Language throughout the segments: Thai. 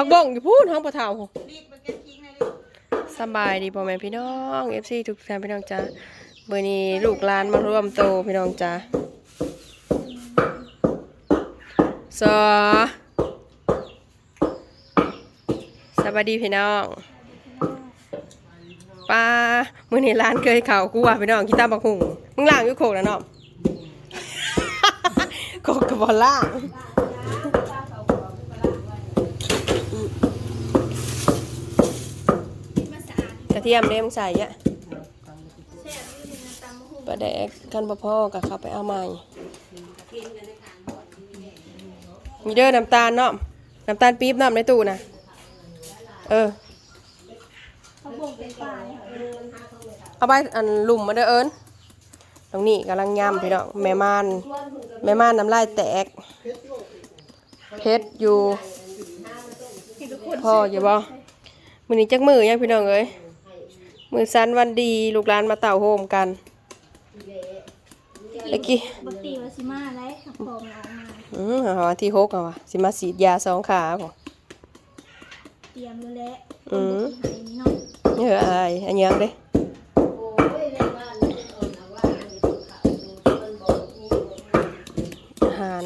พักบ้งอยู่พูดห้องปะเทาเก็บทิ้งเลยดิสบายดีพ่อแม่พี่น้องเอฟซีทุกท่านพี่น้องจ้าเบอร์นี้ลูกหลานมาร่วมโตพี่น้องจ้าสอสวัสดีพี่น้องป้าเมื่อนี้ร้านเคยเข่ากูว่าพี่น้องกินตามบักหุ่งมึงล่างอยู่โขกแล้วเนาะโขกกับบอลล่าง ระเทียมเด้มงใส่เยอะปลาแดกกันบ่พ่อกับเขาไปเอาใหม่มีเด้อน้ำตาลเนาะน้ำตาลปี๊บน้ำในตู้นะเออเอาไปอันหลุมมาเด้อเอิญตรงนี้กำลังยำพี่น้องแม่ม่านแม่ม่านน้ำลายแตกเพชรอยู่พ่ออยู่บ่มือนี้จักมือยังพี่น้องเอ้ย มือสันวันดีลูกหลานมาเต่าโฮมกันเมื่อกี้ปกติว่าสิมาได้ขับพอมนออกมาอืมเอาวันที่หกเอาวะสิมาสีดยาสองขาผมเตรียมเลยแหละอืมหายนี่เนาะเยอะอะไรอันยังเด้อาหาร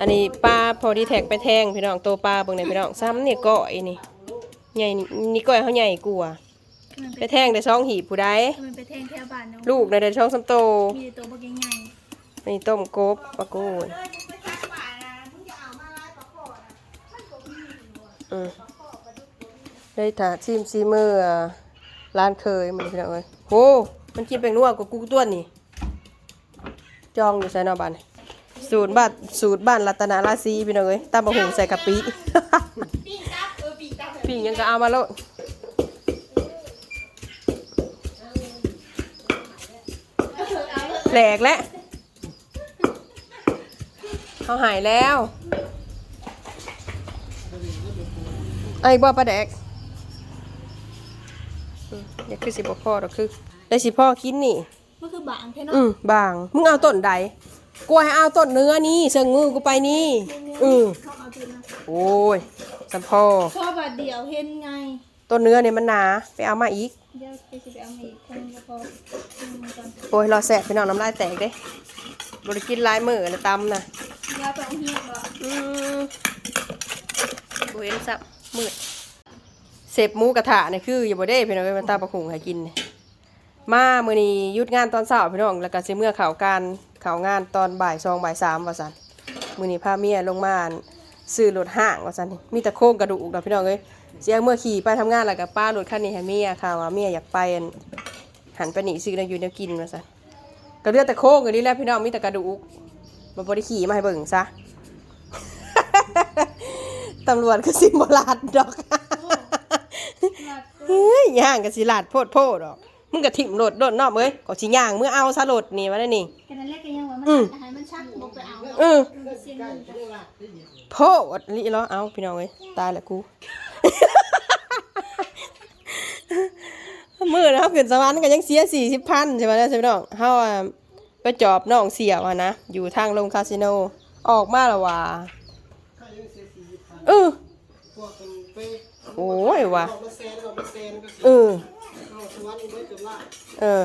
อันนี้ปลาพอดีแท็กไปแทงพี่น้องโตปลาเบิ่งไหนอยพี่น้องซ้ำนี่ก้อยนี่ใหญ่นี่นี่ก้อยเขาใหญ่กว่าคือ มันไปไปแทงได้ช่องหีบผู้ใดคือมันไปแทงแถวบ้านเนาะลูกในได้ช่องสำโต มีแต่ตัวบักใหญ่นี่ต้มกบปลาโกนเอ้ยมึงไปซักป่านะมึงจะเอามาไล่ปลาขอดนะมันก็มีอยู่อะอืมได้ถาชิมซีเมอร์ร้านเคยมันพี่น้องเอ้ยโหมันกินเป็นนัวกว่ากูตัวนี่ จองอยู่ใส่นอบ้านสูตรบ้านสูตรบ้านรัตนาราศีพี่น้องเอ้ยตำบะหงใส่กะปิปีกจับเออปีกจับปิ้งยังก็เอามาโลด แหลกแล้วเขาหายแล้ว ไอ้บ่ปลาแดกอืมอย่าคือสิบ่พ่อดอกคือได้สิพ่อกินนี่ๆมันคือบางแค่อืเนาะมบาง มึงเอาต้นใดกูให้เอาต้นเนื้อนี่เชิงงูกูไปนี่ อืมเขาเอาตัวนะโอ้ยสัมพ่อชอบบาดเดียวเห็นไง ต้นเนื้อเนี่ยมันหนา ไปเอามาอีกเดี๋ยวไปสิไปเอามาอีกคนก็พออืมก่อนโอ้ยรอแสบพี่น้องน้ำลายแตกเด้บริกินหลายมือนะตำนะเดี๋ยวไปเอาเฮียบ่อืมกูเห็นสับมืดเสพหมูกระทะเนี่ยคืออย่าบ่ได้พี่น้องเอ้ยมันตาประคุงให้กินเนี่ยมามื้อนี้หยุดงานตอนเช้าพี่น้องแล้วก็สิเมื่อข่าวการข่าวงานตอนบ่ายสองบ่ายสามว่าซั่นมื้อนี้พาเมียลงมาซื้อรถห้างว่าซั่นมีแต่โครงกระดูกดอกพี่น้องเอ้ย เสิเอาเมื่อขี่ไปทำงานแล้วก็ป้ารถคันนี้ให้เมียค่ะว่าเมียอยากไปอั่นหันไปหนีซื้อแนวอยู่แนวกินว่าซั่นก็เหลือดแต่โครงอยู่นี่แหละพี่น้องมีแต่กระดูกบ่บ่ได้ขี่มาให้เบิ่งซะ ตำรวจก็สิบลาดดอก เฮ้ยย่างก็สิลาดโพดโพดดอก มึงก็ถิ่มโหลดโดดนอกเอ้ยก็สิย่างเมื่อเอาซะโหลดนี่ว่าได้นี่แค่นั้นแหละก็ยังว่ามันอืม อาหารมันชักบ่ไปเอาเนาะเออ เสียเงินจ้ะโพดลิล้อเอาพี่น้องเอ้ยตายแล้วกู มือนะขึ้นสวรรค์ก็ยังเสียสี่สิบพันใช่ไหมล่ะใช่ไหมน้องเฮาอะไปจอบน้องเสี่ยวอะนะ อยู่ทางลงคาสิโน ออกมาและว่าเออโอ้ยว่ะเออเออ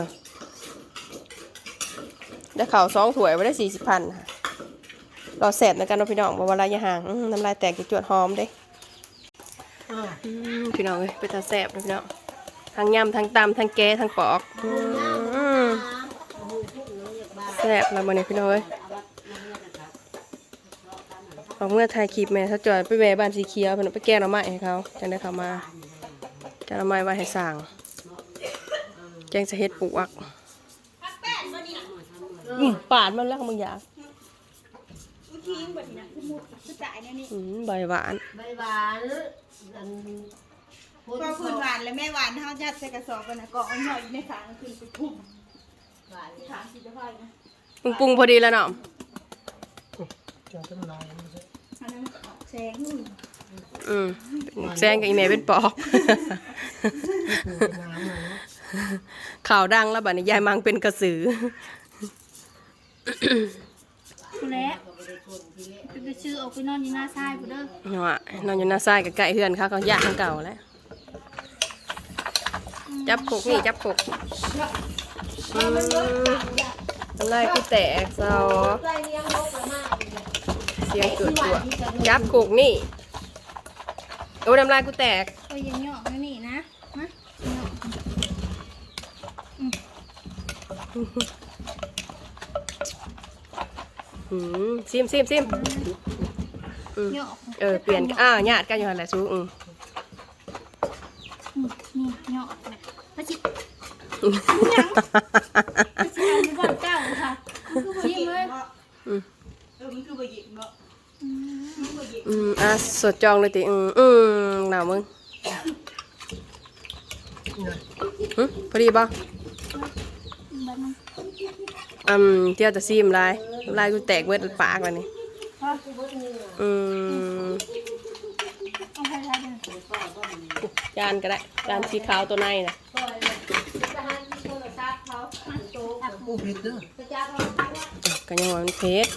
ได้ข่าวสองถ้วยไว้ได้สี่สิบพันค่ะรอแสบในกันเนาะพี่น้องบอกว่าระยะห่างอื้อน้ำลายแตกจะจวดหอมเด้อืม พี่น้องเอ้ยไปตาแสบเลยพี่น้องทั้งยำทั้งตำทั้งแกะทั้งปอกอืมแสบแล้วมันนี่พี่น้องเอ้ยออกเมื่อถ่ายคลิปแม่ถ้าจอยไปแวะบ้านสีเขียวเพิ่นเอาไปแก้หน่อไม้ให้เขาจังได้เขามาจะหน่อไม้ไว้ให้สั่งแจงจะเฮ็ดปลูกอักอืมปาดมันแล้วมึงอยากลูกทิ้งแบบนี้นะคือมุดคือจ่ายแนวนี้อืมใบหวานใบหวาน อันพอคืนหวานแล้วแม่หวานเฮายัดใส่กระสอบกันนะกองเอาหน่อยในขางคืนไปทุ่มหวานขางสิจะพายนะปรุงปรุงพอดีแล้วเนาะอันนั้นออกแสงนู่นอืมเป็นแซงกับอีเมลเป็นปอกข่าวดังแล้วบัดนี้ยายมังเป็นกระสือคุณแห ละเป็นซื้อออกไปนอนอยู่หน้าทรายกูเด้อเนาะนอนอยู่หน้าซ้ายกับไก่เฮือนเขาเขาย่างเก่าแล้วจับขกนี่จับขกอืมทำลายคือแตกเซาเลี้ยงนกละเสียงเกิดตัวจับขกนี่โอ้น้ำลายกูแตกเอ้ยอยังเหยาะนะนี่นะมาเหยาะ อืมซิมซิมซิมเหยาะเออเปลี่ยนอ้าวญาติกันอยู่หันแหละซูอืมอืมนี่เหยาะนะพระจิยังพระจิเอาไปก่อนเก้าค่ะชิมเลยเออมันคือบ่หยิบบ่อืมมันบ่หยิบอืมอะสดจองเลยติอืมอืมหนาวมึงหึพอดีป่ะแบบนั้นอืมเที่ยวจะซิมลาย ลายกูแตกเบิดปากแล้วนี่อืมเอยจานก็ได้จานสีขาวตัวในนะปล่อยเลยจะหันที่โทรศัพท์เขาโต๊ะผู้ผิดเด้อจะจ้าเขาอะก็ยังวันเพชร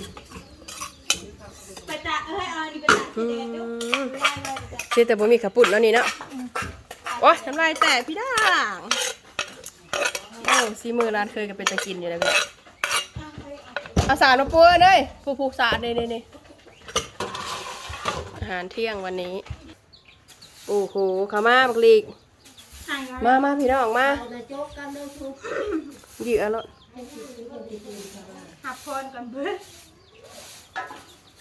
ไปตาเอ้ยเอานี่ไปตาอืที่เด็กดูมได้ได้ได้เชื่อแต่บ่มีขับปุ่นแล้วนี่เนาะโอ้ยทำลายแตกพี่ด่างโอ้ซีมือร้านเคยก็เป็นตะกินอยู่แล้ว เว้ยอาสารมาปูเอ้ยผู้ผูกสาดนี่นี่นี่อาหารเที่ยงวันนี้ โอ้โหขามาบักลีกหายแล้วมามาพี่น้องมาเอาแต่โจ๊กกันเด้อทุกหยิบเอาละหับพรก่อนเบิ่ง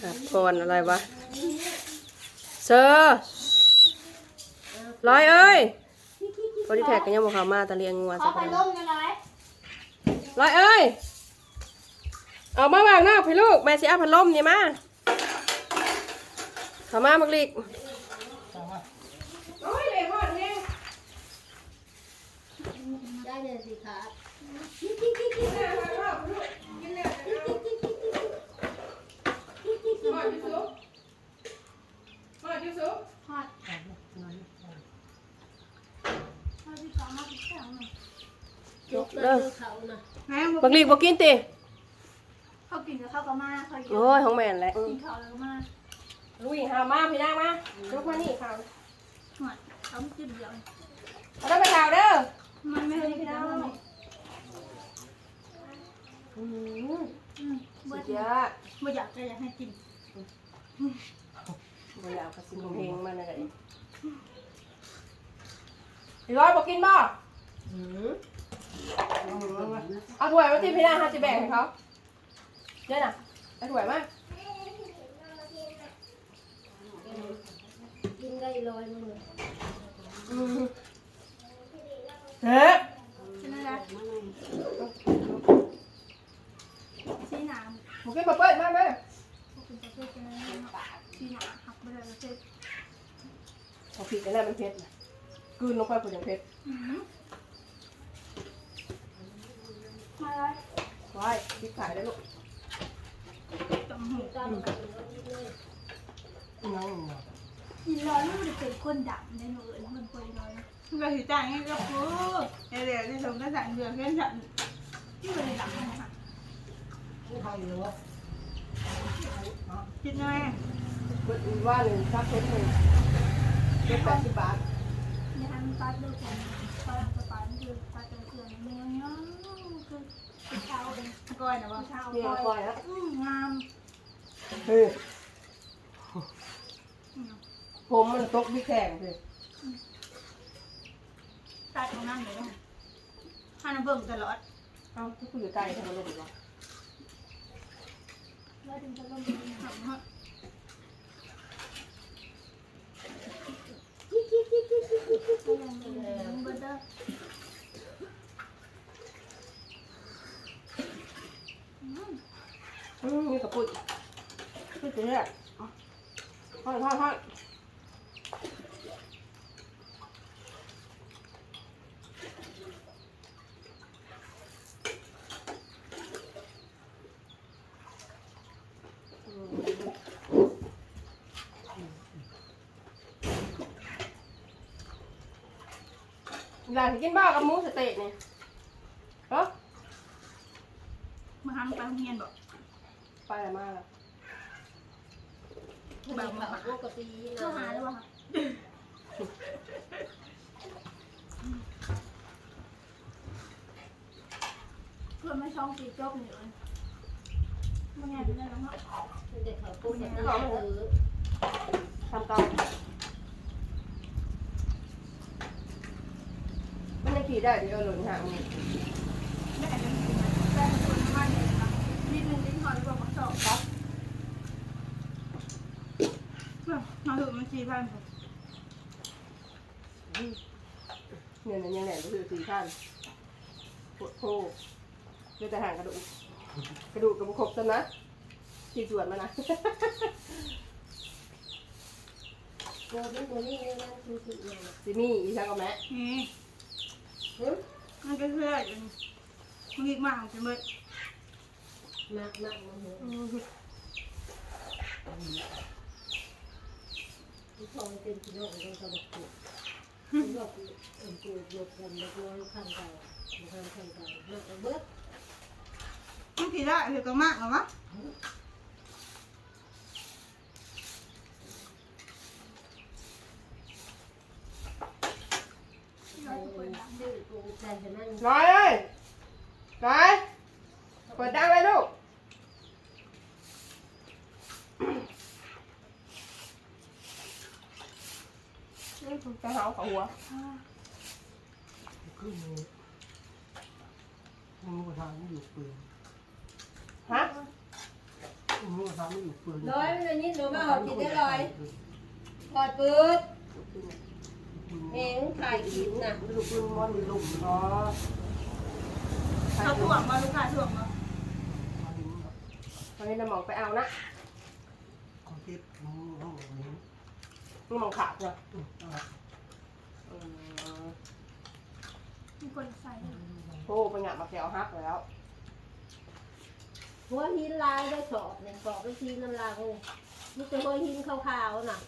หับก่อนอะไรวะ เซอร์ร้อยเอ้ยพอดีแท็กกันยังบอกเขามาตะเลียงงัวขอสักไปคนล่มกันเลยร้อยเอ้ย เอามาวางนอกพี่ลูกแม่สิเอาพัดลมนี่มาเขามาบักลีกโอ้ยเด็กหอดแห้งได้เลยสิครับทอดทอดที่สองมาที่สองหน่อยโจ๊กเด้อเขานะแม่บ่บักลีกบอกกินติ โอ้ยของแม่นแหละกินข้าวแล้วก็มาลุยหามาพี่นางมาลุกมานี่ข่าวหอดเขาไม่จิ้มเดียวเอาได้ไปข่าวเด้อมันไม่ให้พี่น้องอืมอืมสุเบิดดยอดบ่อยากจะอยากให้กินบ่อยากกระสิบเพลงมันอะไรพี่ร้อยบอกกินบ่อืมเอาถ้วยมาที่พี่นางฮาจิแบ่งให้เขาเดี๋ยวน่ะเอาถ้วยมากินได้ลอยมืออืมเฮ้ยใช่ไหมล่ะสีหนามบอกกินมาเปิดมาไหมพวกคุณประเภทจะไม่ให้เนาะสีหนามหักไปเลยประเภทเอาผิดแล้วมันเผ็ดนะกลืนลงไปผุดอย่างเผ็ดอืมมาเลยว้ายพริกขายได้ลูก นเลยน้องกินร้อยมันจะเป็นคนดำได้หนูเอิญมันป่วยร้อยนะก็สิจ่ายให้กับกูเดี๋ยวเดี๋ยวที่ส่งก็สั่งเดือนเพื่อนสั่งที่มันดำนะคะเขาอยู่ว่าคิดหน่อยเบิดว่าหนึ่งซักเผ็ดหนึ่งเจ็ดแปดสิบบาทในทางตัดดูกันตอนสปาคือตัดเกลือเนื้อเนาะคือเช้าเองก้อยนะบ่เช้านี่คปล่อยล้วอืมงาม เฮ้ยผมมันตกพี่แข่งสิตัดตรงนั้นเลยนะให้น้ำเบิ่งตลอดเอ้าถ้าคุณอยู่ใกล้ทำไมลงอีกวะแล้วถึงจะลงหักฮะก็ยังมีเบอร์เดอร์ อืมนี่กระปุก ปุกตัวนี้ทอดทอดทอดหลานกินบ้ากับหมูสะเต๊ะเนี่ยเอ้อมาทำไปโรงเรียนบอกไปแล้วมาแล้ว แบบปกติโทรหาหรือเปล่าคะเพื่อนไม่ช่องตีจบอยู่เลยมันไงเป็นอะไรบ้างคะเด็กเขาปกติเออทำเกามันยังขี่ได้เดี๋ยวหล่นห่างนี่แม่จะมีแม่เป็นคนบ้านเลยนะคะนิดนึงลิ้นหอยกว่าบักสองครับ มาถึงมันสี่พันเนี่ยเนี่ยยังแหลมก็คือสี่ขั้นปวดโพเดี๋ยวแต่ห่างกระดูก กระดูกกระบุกครบซะนะสี่ส่วนมานะโบนี่โบนี่นี่นะคือสิเนี่ยซิมี่อีช่างก็แม่นี่หึมันก็เพื่อนมันอีกมากจะเมื่อมากมากมันเหรอที่พอเป็นพี่น้องกันกับกูพี่น้องกูเอ็นกูยกกันเล็กน้อยข้างเก่าข้างข้างเก่ามากเบิดมันกี่ได้คือก็มากหรอวะดื้อกูใจจะนั่งน้อยเอ้ยน้อยเปิดดังเลยลูกนี่คือจะ เห่าเขาหัวขึ้นเลยมึงกระทำไม่อยู่ปืนฮะมึงกระทำไม่อยู่ปืนร้อยมันนี่หนูมาหอบกินได้ร้อยถอดปืดเองถ่ายกินน่ะลูกปืนมันมีลูกอ๋อเขาถ่วงมาลูกค้าถ่วงมาตอนนี้น้ำหมองไปเอานะเขาเก็บมึงห้องนี้มึงมองขาดเหรอ Ừ, อืม มีคนใส่โอ้ไปหงะมาแก้วฮักแล้วหัวหินลายได้สอบเนี่ยสอบไปทีน้ำลายเลยนี่จะหัวหินขาวๆน่ะ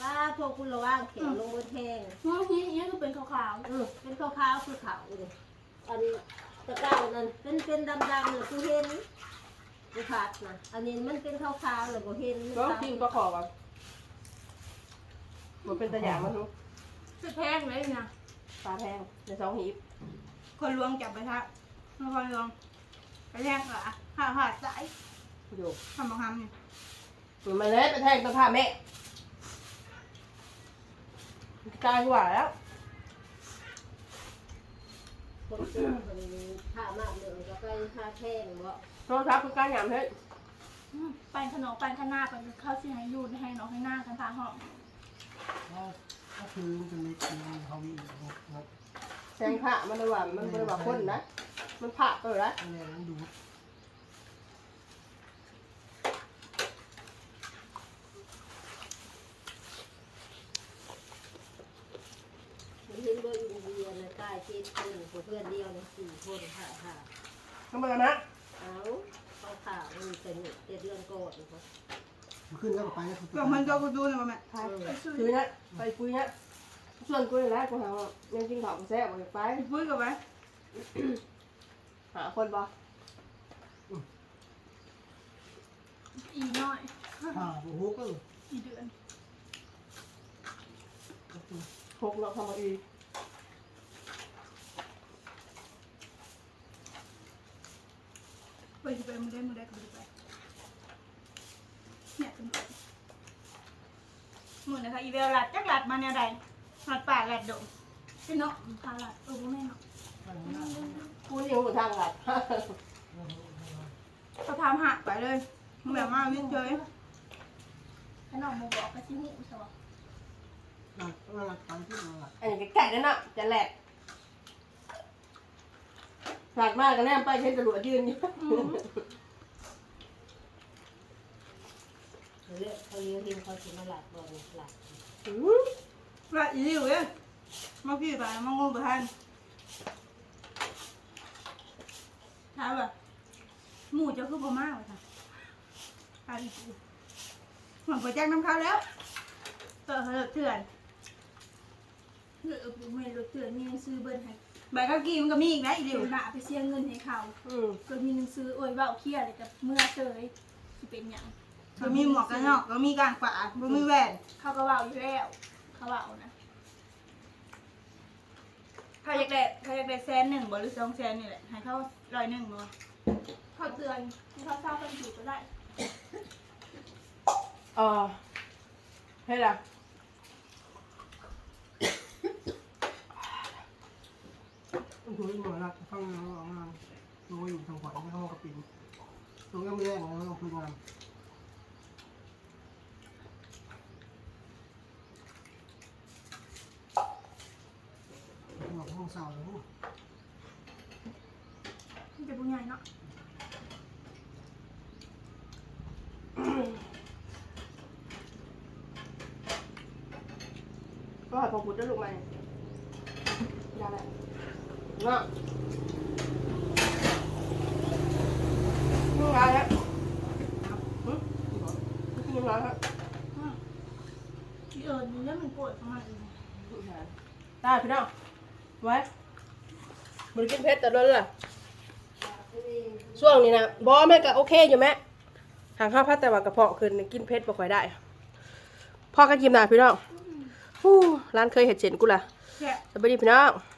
ป้าพวกคุณระว่างเขียวลงบนแห้งหัวนี้นี่ก็เป็นขาวอือเป็นขาวๆคือขาวเลยอันตะเก้านั่นเป็นเป็นดำๆเลยกูเห็นกูขาดนะอันนี้มันเป็นขาวๆเลยกูเห็นก็กินก็ขอก่อนมันเป็นตะหยางมันทุกๆคือแพงเลยนะปลาแพงในสองหีบ คนลวงจับไปทักนครลวงไปแทงเหรอห้าหาดสายอยู่ทำมาทำเนี่ยมันมาเลยไปแทงตะผ้าแม่ตายกว่าแล้วคนซื้อคนนี้ผ้ามากเลยก็ไปผ้าแท่งบ่โทรศัพท์คือการหยามเฮ้ยอืมไปขนมไปข้างหน้าไปเข้าสิให้ยูนให้น้องให้หน้ากันทางห้องก็คือจะมีปืนเขามีนะ แทงผ้ามันเลยว่ามันเลยว่าคนนะ มันผ่าตัวละอะไรนั้นดูมันเห็นบ่อยู่เดียวนะกายเจ็ดคนเพื่อนเดียวนะสี่คนค่ะค่ะทำไมกันนะเอาเขาข่าวมันเป็นเจ็ดเดือนก่อนเขาขึ้นแล้วก็ไปเพื่อนมันก็กูดูนะแม่คุยนะไปคุยนะ ส่วนกูนี่แหละกูหาว่ายังกินข้าวกูแซ่บไปไปพูดกับไว้หาคนบ่อีน้อยอ่าโอ้โหก็อีเดือนหกเนาะทำมาอีไปจะไปมือได้มือได้ก็ไปไปเนี่ยเป็นมือนะคะอีเวลหลัดจักหลัดมาเนี่ยใด หลัดป่าหลัดดงเป็นเนาะตาลัดเออบ่แม่เนาะกูนี่ยังหัวทางหลับเขาทำหักไปเลยมึงแบบมาวิ่งเฉยขนมโมบอกกับชิหูใช่ปะหลักหลักการที่หลักอันนี้ไก่นั่นน่ะจะแหลกหลักมากกันแน่ไปเช่นตำรวจยืนอยู่เขาเรียกเขาเรียกหินเขาสิมาหลักบ่เนี่ยหลัก อื้อหลัดอีอยู่เลยมาพี่ไปมางงไปทันถามว่าหมูจะคือบ่มากเลยค่ะอันนี้เหมือนไปแจ้งน้ำข้าวแล้วเตอเขาเถื่อนเออบ่แม่รถเตือนมีหนังสือเบิ้ลให้ใบข้าวกีมันก็มีอีกนะอีเดี๋เดียยววหน้าไปเสียเงินให้เขาอืมก็มีหนังสือโอ้ยเว้าเครียดเลยกับเมื่อเตยสิเป็นหยังก็มีหมวกกันน็อกก็มีกางป่าบ่มีแหวนเขาก็เว่าอยู่แล้ว เขาเว่านะเขาอยากได้เขาอยากได้แสนหนึ่งบหรือสองแสนนี่แหละให้เขาร้อยหนึ่งบ่เขาเตือนให้เขาทราบกันอยู่ก็ได้เออให้ละต้องคุยหน่อยละฟังน้องออกมาดูอยู่ทางขวาไม่เข้ากระปิ่นตัวก็ไม่แรงนะต้องคุยงานห้องสาวเลย มันจะบุญใหญ่เนาะ ก็หอยพอพุดได้ลูกไหมยาแหละเนาะยาแล้วอืมกินยังไงฮะที่เอิญนี่เรื่องมันปวดประมาณนี้ได้พี่น้องไว้มันกินเผ็ดแต่โดนเลยช่วงนี้นะบอแม่ก็โอเคอยู่แม่ทางข้าวพัดแต่ว่ากระเพาะขึ้นกินเผ็ดบ่ค่อยได้พ่อก็กินได้พี่น้อง ฮู้ร้านเคยเห็ดเจนกูล่ะแค่สวัสดีพี่น้องส